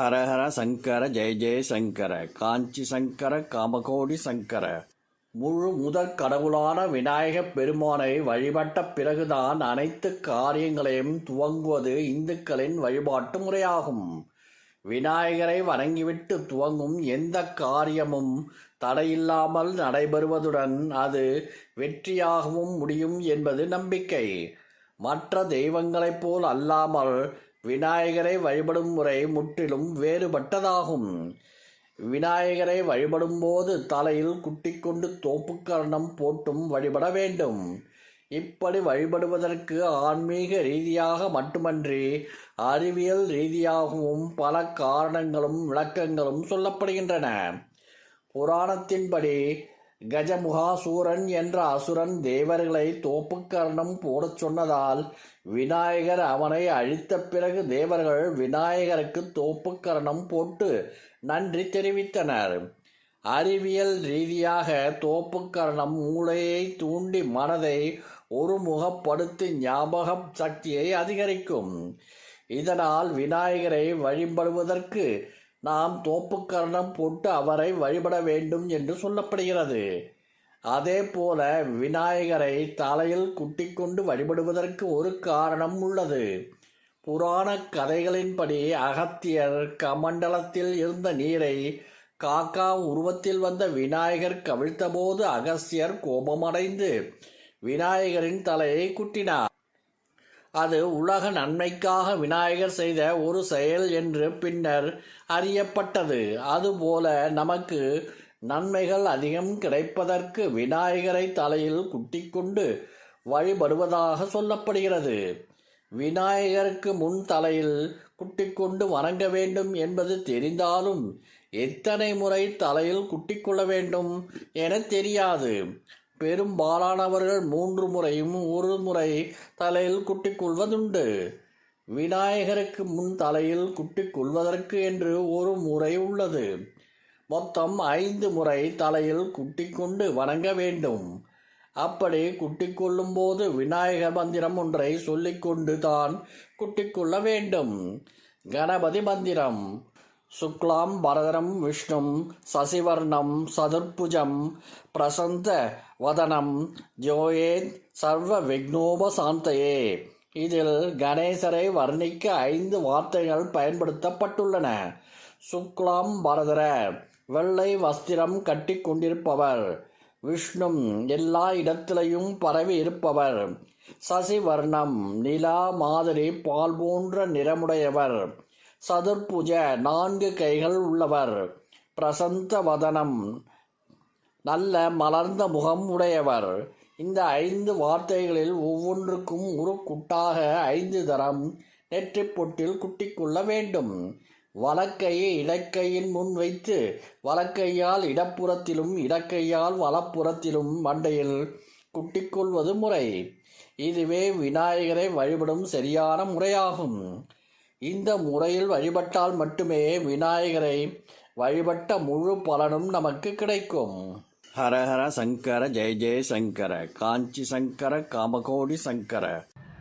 ஹரஹர சங்கர ஜெய ஜெய சங்கர காஞ்சி சங்கர காமகோடி சங்கர. முழு முதற் கடவுளான விநாயகப் பெருமானை வழிபட்ட பிறகுதான் அனைத்து காரியங்களையும் துவங்குவது இந்துக்களின் வழிபாட்டு முறையாகும். விநாயகரை வணங்கிவிட்டு துவங்கும் எந்த காரியமும் தடையில்லாமல் நடைபெறுவதுடன் அது வெற்றியாகவும் முடியும் என்பது நம்பிக்கை. மற்ற தெய்வங்களைப் போல் அல்லாமல் விநாயகரை வழிபடும் முறை முற்றிலும் வேறுபட்டதாகும். விநாயகரை வழிபடும்போது தலையில் குட்டிக்கொண்டு தோப்புக்கரணம் போட்டும் வழிபட வேண்டும். இப்படி வழிபடுவதற்கு ஆன்மீக ரீதியாக மட்டுமன்றி அறிவியல் ரீதியாகவும் பல காரணங்களும் விளக்கங்களும் சொல்லப்படுகின்றன. புராணத்தின்படி கஜமுகாசூரன் என்ற அசுரன் தேவர்களை தோப்புக்கரணம் போடச் சொன்னதால் விநாயகர் அவனை அழித்த பிறகு தேவர்கள் விநாயகருக்கு தோப்புக்கரணம் போட்டு நன்றி தெரிவித்தனர். அறிவியல் ரீதியாக தோப்புக்கரணம் மூளையை தூண்டி மனதை ஒருமுகப்படுத்தி ஞாபக சக்தியை அதிகரிக்கும். இதனால் விநாயகரை வழிபடுவதற்கு நாம் தோப்புக்கரணம் போட்டு அவரை வழிபட வேண்டும் என்று சொல்லப்படுகிறது. அதே போல விநாயகரை தலையில் குட்டிக்கொண்டு வழிபடுவதற்கு ஒரு காரணம் உள்ளது. புராண கதைகளின்படி அகத்தியர் கமண்டலத்தில் இருந்த நீரை காக்கா உருவத்தில் வந்த விநாயகர் கவிழ்த்தபோது அகஸ்தியர் கோபமடைந்து விநாயகரின் தலையை குட்டினார். அது உலக நன்மைக்காக விநாயகர் செய்த ஒரு செயல் என்று பின்னர் அறியப்பட்டது. அதுபோல நமக்கு நன்மைகள் அதிகம் கிடைப்பதற்கு விநாயகரை தலையில் குட்டிக்கொண்டு வழிபடுவதாக சொல்லப்படுகிறது. விநாயகருக்கு முன் தலையில் குட்டிக்கொண்டு வணங்க வேண்டும் என்பது தெரிந்தாலும் எத்தனை முறை தலையில் குட்டிக்கொள்ள வேண்டும் என தெரியாது. பெரும்பாலானவர்கள் மூன்று முறையும் ஒரு முறை தலையில் குட்டிக்கொள்வதுண்டு. விநாயகருக்கு முன் தலையில் குட்டிக்கொள்வதற்கு என்று ஒரு முறை உள்ளது. மொத்தம் ஐந்து முறை தலையில் குட்டி கொண்டு வணங்க வேண்டும். அப்படி குட்டிக்கொள்ளும் போது விநாயகர் மந்திரம் ஒன்றை சொல்லிக்கொண்டு தான் குட்டிக்கொள்ள வேண்டும். கணபதி மந்திரம். சுக்லாம் பரதரம் விஷ்ணும் சசிவர்ணம் சதுர்புஜம் பிரசந்த வதனம் ஜோயேத் சர்வ விக்னோபசாந்தையே. இதில் கணேசரை வர்ணிக்க ஐந்து வார்த்தைகள் பயன்படுத்தப்பட்டுள்ளன. சுக்லாம் பரதர வெள்ளை வஸ்திரம் கட்டி கொண்டிருப்பவர். விஷ்ணும் எல்லா இடத்திலையும் பரவி இருப்பவர். சசிவர்ணம் நிலா மாதிரி பால் போன்ற நிறமுடையவர். சதுர்புஜ நான்கு கைகள் உள்ளவர். பிரசந்த வதனம் நல்ல மலர்ந்த முகம் உடையவர். இந்த ஐந்து வார்த்தைகளில் ஒவ்வொன்றுக்கும் ஒரு குட்டாக ஐந்து தரம் நெற்றி பொட்டில் குட்டிக்கொள்ள வேண்டும். வலக்கையை இடக்கையின் முன் வைத்து வலக்கையால் இடப்புறத்திலும் இடக்கையால் வலப்புறத்திலும் மண்டையில் குட்டிக்கொள்வது முறை. இதுவே விநாயகரை வழிபடும் சரியான முறையாகும். இந்த முறையில் வழிபட்டால் மட்டுமே விநாயகரை வழிபட்ட முழு பலனும் நமக்கு கிடைக்கும். ஹரஹர சங்கர ஜெய ஜெய சங்கர காஞ்சி சங்கர காமகோடி சங்கர.